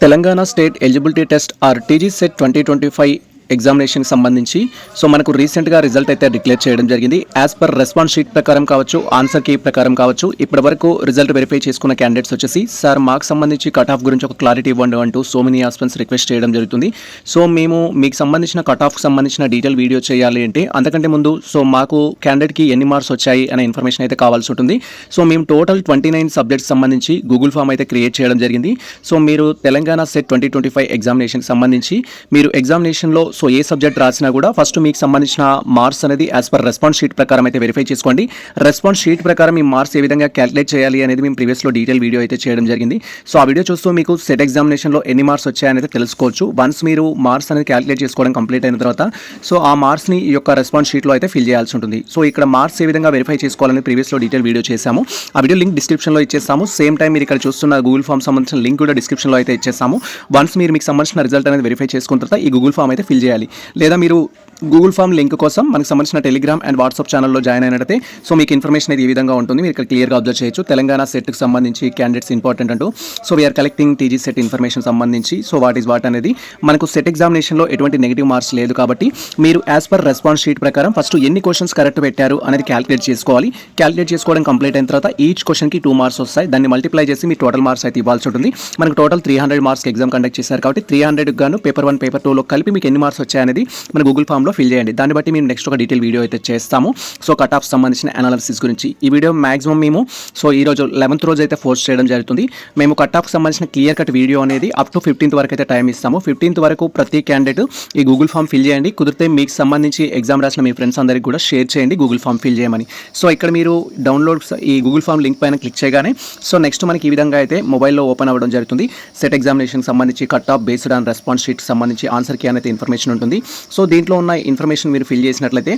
Telangana state eligibility test or TG set twenty twenty five ఎగ్జామినేషన్కి సంబంధించి. So మనకు రీసెంట్గా result అయితే డిక్లేర్ చేయడం జరిగింది. యాజ్ పర్ రెస్పాన్స్ షీట్ ప్రకారం కావచ్చు ఆన్సర్ కీ ప్రకారం కావచ్చు ఇప్పటి వరకు రిజల్ట్ వెరిఫై చేసుకున్న క్యాండిడేట్స్ వచ్చేసి సార్ మాకు సంబంధించి కట్ ఆఫ్ గురించి ఒక క్లారిటీ ఇవ్వండి అంటూ సో మెనీ ఆస్పెన్స్ రిక్వెస్ట్ చేయడం జరుగుతుంది. సో మేము మీకు సంబంధించిన కట్ ఆఫ్కి సంబంధించిన డీటెయిల్ వీడియో చేయాలి అంటే అంతకంటే ముందు సో మాకు క్యాండిడేట్కి ఎన్ని మార్క్స్ వచ్చాయి అనే ఇన్ఫర్మేషన్ అయితే కావాల్సి ఉంటుంది. సో మేము టోటల్ ట్వంటీ నైన్ సబ్జెక్ట్స్ సంబంధించి గూగుల్ ఫామ్ అయితే క్రియేట్ చేయడం జరిగింది. సో మీరు Telangana set twenty twenty five ఎగ్జామినేషన్కి సంబంధించి మీరు ఎగ్జామినేషన్లో సో ఏ సబ్జెక్ట్ రాసినా కూడా ఫస్ట్ మీకు సంబంధించిన మార్క్స్ అనేది యాజ్ పర్ రెస్పాన్స్ షీట్ ప్రకారం అయితే వెరిఫై చేసుకోండి. రెస్పాన్స్ షీట్ ప్రకారం మీ మార్క్స్ ఏ విధంగా క్యాలిక్యులేట్ చేయాలి అనేది మేము ప్రీవియస్లో డీటెయిల్ వీడియో అయితే చేయడం జరిగింది. సో ఆ వీడియో చూస్తూ మీకు సెట్ ఎగ్జామినేషన్లో ఎన్ని మార్క్స్ వచ్చాయనేది తెలుసుకోవచ్చు. వన్స్ మీరు మార్క్స్ అనేది క్యాలిక్యులేట్ చేసుకోవడం కంప్లీట్ అయిన తర్వాత సో ఆ మార్క్స్ని ఈ యొక్క రెస్పాన్స్ షీట్లో అయితే ఫిల్ చేయాల్సి ఉంటుంది. సో ఇక్కడ మార్క్స్ ఏ విధంగా వెరిఫై చేసుకోవాలని ప్రీవియస్లో డీటెయిల్ వీడియో చేశాము. ఆ వీడియో లింక్ డిస్క్రిప్షన్లో ఇచ్చేస్తాము. సేమ్ టైం మీరు ఇక్కడ చూస్తున్న గూగుల్ ఫామ్ సంబంధించిన లింక్ కూడా డిస్క్రిప్షన్లో అయితే ఇచ్చేస్తాము. వన్స్ మీరు మీకు సంబంధించిన రిజల్ట్ అనేది వెరిఫై చేసుకున్న తర్వాత ఈ గూగుల్ ఫామ్ అయితే ఫిల్ చేయాలి. లేదా మీరు గూగుల్ ఫామ్ లింక్ కోసం మనకు సంబంధించిన టెలిగ్రామ్ అండ్ వాట్సాప్ ఛానల్లో జాయిన్ అయినట్టయితే సో మీకు ఇన్ఫర్మేషన్ అయితే ఈ విధంగా ఉంటుంది. మీరు ఇక్కడ క్లియర్గా అబ్జర్వ్ చేయొచ్చు. తెలంగాణ సెట్కి సంబంధించి క్యాండిడేట్స్ ఇంపార్టెంట్ అంటూ. So we're collecting TG set information సంబంధించి. సో వాట్ ఈస్ వాట్ అనేది మనకు సెట్ ఎగ్జామినేషన్లో ఎటువంటి నెగిటివ్ మార్క్స్ లేదు కాబట్టి మీరు యాజ్ పర్ రెస్పాన్స్ షీట్ ప్రకారం ఫస్ట్ ఎన్ని క్వశ్చన్స్ కరెక్ట్ పెట్టారు అనేది క్యాలిక్యులేట్ చేసుకోవాలి. క్యాలిక్యులేట్ చేసుకోవడం కంప్లీట్ అయిన తర్వాత ఈచ్ క్వశ్చన్కి టూ మార్క్స్ వస్తాయి. దాన్ని మల్టిప్లై చేసి మీ టోటల్ మార్క్స్ అయితే ఇవ్వాల్సి ఉంటుంది. మనకు total three hundred marks exam conduct చేశారు కాబట్టి త్రీ హండ్రెడ్ గాను పేపర్ వన్ పేపర్ టూలో కలిపి మీకు ఎన్ని మార్క్స్ వచ్చాయనేది మన గూగుల్ ఫామ్లో ఫిల్ చేయండి. దాన్ని బట్టి మేము నెక్స్ట్ ఒక డీటెయిల్ వీడియో అయితే చేస్తాము. సో కట్ ఆఫ్ సంబంధించిన అనాలిసిస్ గురించి ఈ వీడియో మాక్సిమం మేము సో ఈ రోజు లెవెన్త్ రోజు అయితే పోస్ట్ చేయడం జరుగుతుంది. మేము కట్ ఆఫ్ సంబంధించిన క్లియర్ కట్ వీడియో అనేది అప్ టు ఫిఫ్టీన్త్ వరకు అయితే టైం ఇస్తాము. ఫిఫ్టీన్త్ వరకు ప్రతి క్యాండిడేట్ ఈ గూగుల్ ఫామ్ ఫిల్ చేయండి. కుదిరితే మీకు సంబంధించి ఎగ్జామ్ రాసిన మీ ఫ్రెండ్స్ అందరికీ కూడా షేర్ చేయండి గూగుల్ ఫామ్ ఫిల్ చేయమని. సో ఇక్కడ మీరు డౌన్లోడ్ ఈ గూగుల్ ఫామ్ లింక్ పైన క్లిక్ చేయగానే సో నెక్స్ట్ మనకి ఈ విధంగా అయితే మొబైల్లో ఓపెన్ అవ్వడం జరుగుతుంది. సెట్ ఎగ్జామినేషన్ సంబంధించి cut off based on response sheet సంబంధించి ఆన్సర్కి అనేది ఇన్ఫర్మేషన్ ఉంటుంది. సో దీంట్లో ఉన్న ఇన్ఫర్మేషన్ మీరు ఫిల్ చేసినట్లయితే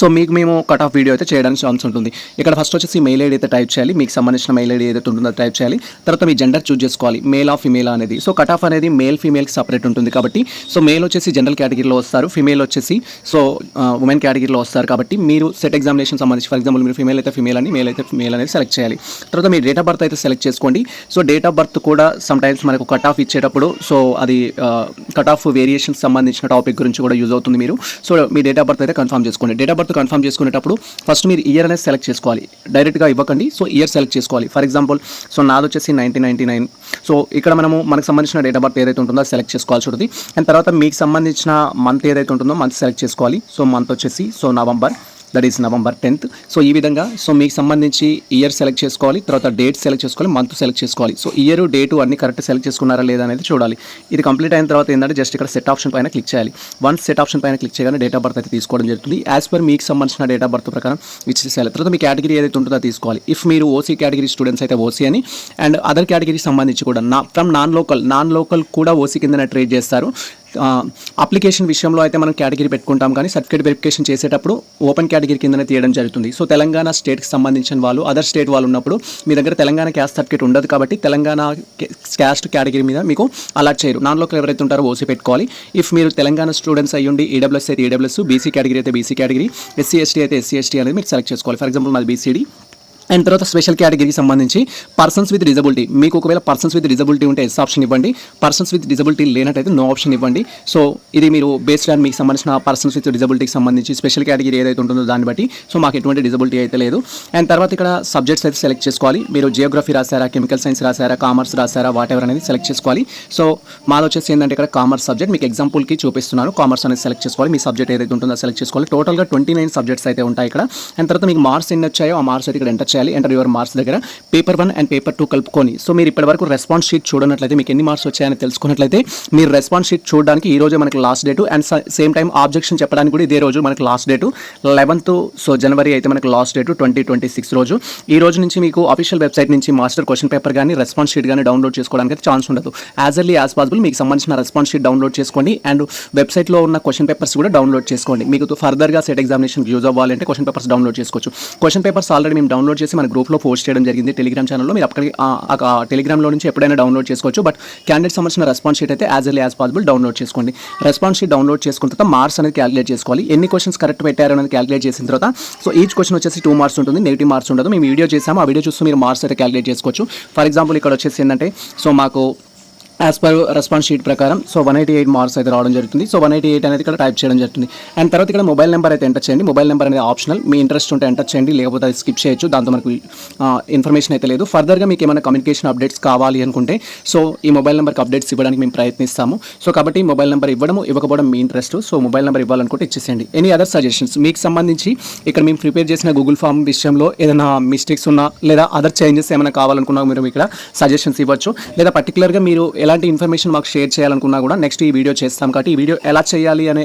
సో మీకు మేము కట్ ఆఫ్ వీడియో అయితే చేయడానికి ఛాన్స్ ఉంటుంది. ఇక్కడ ఫస్ట్ వచ్చేసి మెయిల్ ఐడి అయితే టైప్ చేయాలి. మీకు సంబంధించిన మెయిల్ ఐడి ఏదైతే ఉంటుందో టైప్ చేయాలి. తర్వాత మీ జెండర్ చూజ్ చేసుకోవాలి. మేల్ ఆఫ్ ఫిమేల్ అనేది. సో కట్ ఆఫ్ అనేది మేల్ ఫీమేల్కి సపరేట్ ఉంటుంది కాబట్టి సో మేల్ వచ్చేసి జనరల్ కేటగిరీలో వస్తారు. ఫిమేల్ వచ్చేసి సో ఉమెన్ కేటగిరీలో వస్తారు కాబట్టి మీరు సెట్ ఎగ్జామినేషన్ సంబంధించి ఫర్ ఎగ్జాంపుల్ మీరు ఫిమేల్ అయితే ఫిమేల్ అని మేల్ అయితే మేల్ అనేది సెలెక్ట్ చేయాలి. తర్వాత మీ డేట్ ఆఫ్ బర్త్ అయితే సెలెక్ట్ చేసుకోండి. సో డేట్ ఆఫ్ బర్త్ కూడా సమ్ టైమ్స్ మనకు కట్ ఆఫ్ ఇచ్చేటప్పుడు సో అది కట్ ఆఫ్ వేరియేషన్ సంబంధించిన టాపిక్ గురించి కూడా యూజ్ అవుతుంది మీరు. సో మీ డేట్ ఆఫ్ బర్త్ అయితే కన్ఫర్మ్ చేసుకోండి. డేట్ ఆఫ్ బర్త్ కన్ఫర్మ్ చేసుకునేటప్పుడు ఫస్ట్ మీరు ఇయర్ అనేది సెలెక్ట్ చేసుకోవాలి. డైరెక్ట్గా ఇవ్వకండి సో ఇయర్ సెలెక్ట్ చేసుకోవాలి. ఫర్ ఎగ్జాంపుల్ సో నాది వచ్చేసి నైన్టీన్ నైన్టీ నైన్. సో ఇక్కడ మనము మనకు సంబంధించిన డేట్ ఆఫ్ బర్త్ ఏదైతే ఉంటుందో సెలెక్ట్ చేసుకోవాల్సి ఉంటుంది. అండ్ తర్వాత మీకు సంబంధించిన మంత్ ఏదైతే ఉంటుందో మంత్ సెలెక్ట్ చేసుకోవాలి. సో మంత్ వచ్చేసి so November. That is November tenth so ఈ విధంగా సో మీకు సంబంధించి ఇయర్ సెలెక్ట్ చేసుకోవాలి తర్వాత డేట్ సెలెక్ట్ చేసుకోవాలి మంత్ సెలెక్ట్ చేసుకోవాలి. సో ఇయర్ డేటు అన్ని కరెక్ట్ సెలెక్ట్ చేసుకున్నారా లేదా అనేది చూడాలి. ఇది కంప్లీట్ అయిన తర్వాత ఏంటంటే జస్ట్ ఇక్కడ సెట్ ఆప్షన్ పైన క్లిక్ చేయాలి. వన్ సెట్ ఆప్షన్ పైన క్లిక్ చేయగానే డేట్ ఆఫ్ బర్త్ అయితే తీసుకోవడం జరుగుతుంది. యాజ్ పర్ మీకు సంబంధించిన డేట్ ఆఫ్ బర్త్ ప్రకారం ఇచ్చేసేయాలి తర్వాత మీ కేటగిరీ ఏదైతే ఉంటుందో తీసుకోవాలి. ఇఫ్ మీరు ఓసీ కేటగిరీ స్టూడెంట్స్ అయితే ఓసీ అని అండ్ అదర్ కేటగిరీకి సంబంధించి కూడా నా from non local non local కూడా ఓసీ కిందనే ట్రేడ్ చేస్తారు. అప్లికేషన్ విషయంలో అయితే మనం కేటగిరీ పెట్టుకుంటాం. కానీ సర్టిఫికేట్ వెరిఫికేషన్ చేసేటప్పుడు ఓపెన్ కేటగిరీ కిందనే తీయడం జరుగుతుంది. సో తెలంగాణ స్టేట్కి సంబంధించిన వాళ్ళు అదర్ స్టేట్ వాళ్ళు ఉన్నప్పుడు మీ దగ్గర తెలంగాణ క్యాస్ట్ సర్టిఫికేట్ ఉండదు కాబట్టి తెలంగాణ క్యాస్ట్ కేటగిరీ మీద మీకు అలాట్ చేయరు. నాన్ లోకల్ ఎవరైతే ఉంటారో ఓసీ పెట్టుకోవాలి. ఇఫ్ మీరు తెలంగాణ స్టూడెంట్స్ అయ్యుండి ఈడబ్ల్యూఎస్ అయితే ఈడబ్ల్యూఎస్ బీసీ కేటగిరీ అయితే బీసీ కేటగిరీ ఎస్సీ ఎస్టీ అయితే ఎస్సీ ఎస్టీ అనేది మీరు సెలెక్ట్ చేసుకోవాలి. ఫర్ ఎగ్జాంపుల్ మాది బీసీడీ. అండ్ తర్వాత స్పెషల్ కేటగిరీకి సంబంధించి పర్సన్స్ విత్ డిజబిలిటీ మీకు ఒకవేళ పర్సన్స్ విత్ డిజబిలిటీ ఉంటే ఎస్ ఆప్షన్ ఇవ్వండి. పర్సన్స్ విత్ డిజబిలిటీ లేనట్టయితే నో ఆప్షన్ ఇవ్వండి. సో ఇది మీరు బేస్డ్ ఆన్ మీకు సంబంధించిన పర్సన్స్ విత్ డిజబిలిటీకి సంబంధించి స్పెషల్ కేటగిరీ ఏదైతే ఉంటుందో దాన్ని బట్టి. సో మాకు ఎటువంటి డిజబిలిటీ అయితే లేదు. అండ్ తర్వాత ఇక్కడ సబ్జెక్ట్స్ అయితే సెలెక్ట్ చేసుకోవాలి. మీరు జియోగ్రఫీ రాశారా కెమికల్ సైన్స్ రాశారా కామర్స్ రాశారా వాట్ ఎవర్ అనేది సెలెక్ట్ చేసుకోవాలి. సో మాది వచ్చేసి ఏంటంటే ఇక్కడ కామర్స్ సబ్జెక్ట్ మీకు ఎగ్జాంపుల్కి చూపిస్తున్నాను. కామర్స్ అనేది సెలెక్ట్ చేసుకోవాలి. మీ సబ్జెక్ట్ ఏదైతే ఉంటుందో సెలెక్ట్ చేసుకోవాలి. టోటల్గా ట్వంటీ నైన్ సబ్జెక్ట్స్ అయితే ఉంటాయి ఇక్కడ. అండ్ తర్వాత మీకు మార్క్స్ ఎన్ని వచ్చాయో ఆ మార్క్స్ అయితే ఇక్కడ ఎంటర్ చేయాలి. ఎంటర్ యువర్ మార్క్స్ దగ్గర. Paper one and paper two కలుపుకొని. సో మీరు ఇప్పటి వరకు రెస్పాన్స్ షీట్ చూడనట్లయితే మీకు ఎన్ని మార్క్స్ వచ్చాయని తెలుసుకున్నట్లయితే మీరు రెస్పాన్స్ షీట్ చూడడానికి ఈ రోజే మనకి last date and same time objection చెప్పడానికి కూడా ఇదే రోజు మనకి లాస్ట్ డేట్ లెవెన్త్ సో జనవరి అయితే మనకి last date twenty twenty six రోజు. ఈ రోజు నుంచి మీకు అఫీషియల్ వెబ్సైట్ నుంచి మాస్టర్ క్వశ్చన్ పేపర్ కానీ రెస్పాన్స్ షీట్ కానీ డౌన్లోడ్ చేసుకోవడానికి అయితే ఛాన్స్ ఉండదు. యాజ్ ఎర్లీ యాజ్ పాసిబుల్ మీకు సంబంధించిన రెస్పాన్స్ షీట్ డౌన్లోడ్ చేసుకోండి. అండ్ వెబ్సైట్లో ఉన్న క్వశ్చన్ పేపర్స్ కూడా డౌన్లోడ్ చేసుకోండి. మీకు ఫర్దర్గా సెట్ ఎగ్జామినేషన్ యూజ్ అవ్వాలంటే క్వశ్చన్ పేపర్స్ డౌన్లోడ్ చేసుకోవచ్చు. క్వశ్చన్ పేపర్స్ ఆల్రెడీ మేము డౌన్లోడ్ చేసి మన గ్రూప్లో పోస్ట్ చేయడం జరిగింది టెలిగ్రామ్ ఛానల్లో. మీరు అక్కడికి ఆ టెలిగ్రామ్లో నుంచి ఎప్పుడైనా డౌన్లోడ్ చేసుకోవచ్చు. బట్ క్యాండిడేట్ సంబంధించిన రెస్పాన్స్ షీట్ అయితే as early as possible download చేసుకోండి. రెస్పాన్స్ షీట్ డౌన్లోడ్ చేసుకున్న తర్వాత మార్క్స్ అనేది క్యాలిక్యులేట్ చేసుకోవాలి. ఎన్ని క్వశ్చన్స్ కరెక్ట్ పెట్టారు అనేది క్యాలిక్యులేట్ చేసిన తర్వాత సో ఈచ్ క్వశ్చన్ వచ్చేసి టూ మార్క్స్ ఉంటుంది నెగిటివ్ మార్క్స్ ఉండదు. మేము వీడియో చేసాము ఆ వీడియో చూస్తూ మీరు మార్క్స్ అయితే క్యాలిక్యులేట్ చేసుకోవచ్చు. ఫర్ ఎగ్జాంపుల్ ఇక్కడ వచ్చేసి ఏంటంటే సో మాకు యాజ్ పర్ రెస్పాన్స్ షీట్ ప్రకారం. So one eighty eight marks అయితే రావడం జరుగుతుంది. సో వన్ ఎయిటీ ఎయిట్ అనేది ఇక్కడ టైప్ చేయడం జరుగుతుంది. అండ్ తర్వాత ఇక్కడ మొబైల్ నెంబర్ అయితే ఎంటర్ చేయండి. మొబైల్ నెంబర్ అనేది ఆప్షనల్ మీ ఇంట్రెస్ట్ ఉంటే ఎంటర్ చేయండి. లేకపోతే అది స్కిప్ చేయొచ్చు. దాంతో మనకు ఇన్ఫర్మేషన్ అయితే లేదు. ఫర్దర్గా మీకు ఏమైనా కమ్యూనికేషన్ అప్డేట్స్ కావాలి అనుకుంటే సో ఈ మొబైల్ నెంబర్కి అప్డేట్స్ ఇవ్వడానికి మేము ప్రయత్నిస్తాము. సో కాబట్టి మొబైల్ నెంబర్ ఇవ్వడం ఇవ్వకపోవడం మీ ఇంట్రెస్ట్ సో మొబైల్ నెంబర్ ఇవ్వాలనుకుంటే ఇచ్చేసేయండి. ఎనీ అదర్ సజెషన్స్ మీకు సంబంధించి ఇక్కడ మేము ప్రిపేర్ చేసిన గూగుల్ ఫామ్ విషయంలో ఏదైనా మిస్టేక్స్ ఉన్నా లేదా అదర్ చేంజెస్ ఏమైనా కావాలనుకున్నా మీరు ఇక్కడ సజెషన్స్ ఇవ్వచ్చు. లేదా పర్టికులర్గా మీరు ఎలా ఎలాంటి ఇన్ఫర్మేషన్ మాకు షేర్ చేయాలనుకున్నా కూడా నెక్స్ట్ ఈ వీడియో చేస్తాం. కాబట్టి ఈ వీడియో ఎలా చేయాలి అనే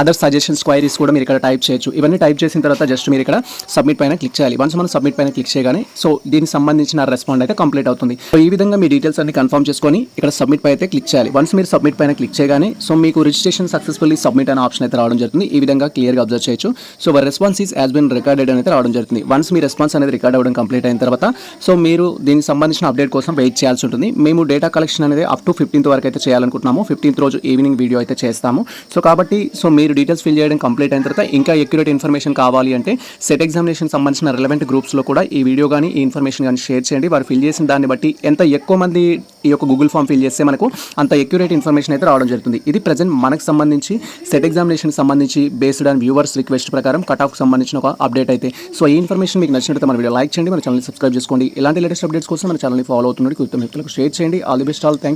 అదర్ సజెషన్స్ క్వైరీస్ కూడా మీరు ఇక్కడ టైప్ చేయొచ్చు. ఇవన్నీ టైప్ చేసిన తర్వాత జస్ట్ మీరు ఇక్కడ సబ్మిట్ పైన క్లిక్ చేయాలి. వన్స్ మనం సబ్మిట్ పైన క్లిక్ చేయగానే సో దీనికి సంబంధించిన రెస్పాండ్ అయితే కంప్లీట్ అవుతుంది. సో ఈ విధంగా మీ డీటెయిల్స్ అన్ని కన్ఫర్మ్ చేసుకొని ఇక్కడ సబ్మిట్ పై అయితే క్లిక్ చేయాలి. వన్స్ మీరు సబ్మిట్ పైన క్లిక్ చేయగానే సో మీకు రిజిస్ట్రేషన్ సక్సెస్ఫుల్లీ సబ్మిట్ అనే ఆప్షన్ అయితే రావడం జరుగుతుంది. ఈ విధంగా క్లియర్గా అబ్జర్వ్ చేయొచ్చు. So response is has been recorded అనేది రావడం జరుగుతుంది. వన్స్ మీ రెస్పాన్స్ అనేది రికార్డ్ అవ్వడం కంప్లీట్ అయిన తర్వాత సో మీరు దీనికి సంబంధించిన అప్డేట్ కోసం వెయిట్ చేయాల్సి ఉంటుంది. మేము డేటా కలెక్షన్ అనేది అప్ టు ఫిఫ్టీన్త్ వరకు అయితే చేయాలనుకుంటున్నాము. ఫిఫ్టీన్త్ రోజు ఈవినింగ్ వీడియో అయితే చేస్తాము. సో కాబట్టి సో మీరు డీటెయిల్స్ ఫిల్ చేయడం కంప్లీట్ అయిన తర్వాత ఇంకా ఎక్యురేట్ ఇన్ఫర్మేషన్ కావాలి అంటే సెట్ ఎగ్జామినేషన్ సంబంధించిన రిలవెంట్ గ్రూప్స్లో కూడా ఈ వీడియో కానీ ఈ ఇన్ఫర్మేషన్ కానీ షేర్ చేయండి. వారు ఫిల్ చేసిన దాన్ని బట్టి ఎంత ఎక్కువ మంది ఈ యొక్క గూగుల్ ఫామ్ ఫిల్ చేస్తే మనకు అంత ఎక్యురేట్ ఇన్ఫర్మేషన్ అయితే రావడం జరుగుతుంది. ఇది ప్రజెంట్ మనకు సంబంధించి సెట్ ఎగ్జామినేషన్ సంబంధించి బేస్డ్ ఆన్ వ్యూవర్స్ రిక్వెస్ట్ ప్రకారం కట్ ఆఫ్ సంబంధించిన ఒక అప్డేట్ అయితే. సో ఈ ఇన్ఫర్మేషన్ మీకు నచ్చినట్టు మన వీడియో లైక్ చేయండి. మన ఛానల్ సబ్స్క్రైబ్ చేసుకోండి. ఇలాంటి లేటెస్ట్ అప్డేట్స్ కోసం మన ఛానల్ని ఫాలో అవుతున్నట్టు కుటుంబ మిత్రులకు షేర్ చేయండి. All the best all thank